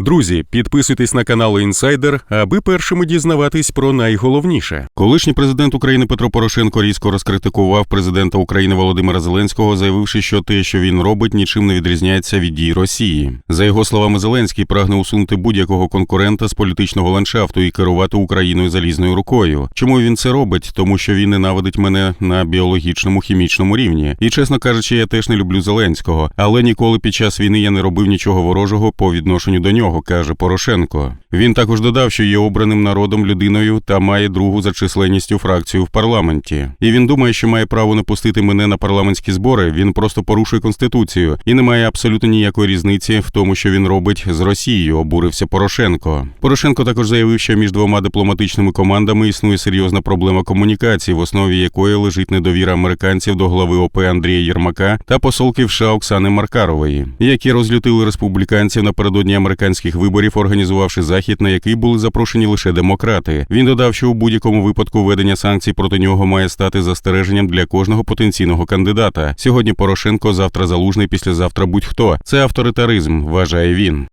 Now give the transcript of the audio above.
Друзі, підписуйтесь на канал Інсайдер, аби першими дізнаватись про найголовніше. Колишній президент України Петро Порошенко різко розкритикував президента України Володимира Зеленського, заявивши, що те, що він робить, нічим не відрізняється від дій Росії. За його словами, Зеленський прагне усунути будь-якого конкурента з політичного ландшафту і керувати Україною залізною рукою. Чому він це робить? Тому що він ненавидить мене на біологічному хімічному рівні. І чесно кажучи, я теж не люблю Зеленського, але ніколи під час війни я не робив нічого ворожого по відношенню до нього, каже Порошенко. Він також додав, що є обраним народом людиною та має другу за численністю фракцію в парламенті. І він думає, що має право не пустити мене на парламентські збори. Він просто порушує конституцію і не має абсолютно ніякої різниці в тому, що він робить з Росією. Обурився Порошенко. Порошенко також заявив, що між двома дипломатичними командами існує серйозна проблема комунікації, в основі якої лежить недовіра американців до глави ОП Андрія Єрмака та посолки в США Оксани Маркарової, які розлютили республіканців напередодні американських виборів, організувавши захід, на який були запрошені лише демократи. Він додав, що у будь-якому випадку введення санкцій проти нього має стати застереженням для кожного потенційного кандидата. Сьогодні Порошенко, завтра залужний, післязавтра будь-хто. Це авторитаризм, вважає він.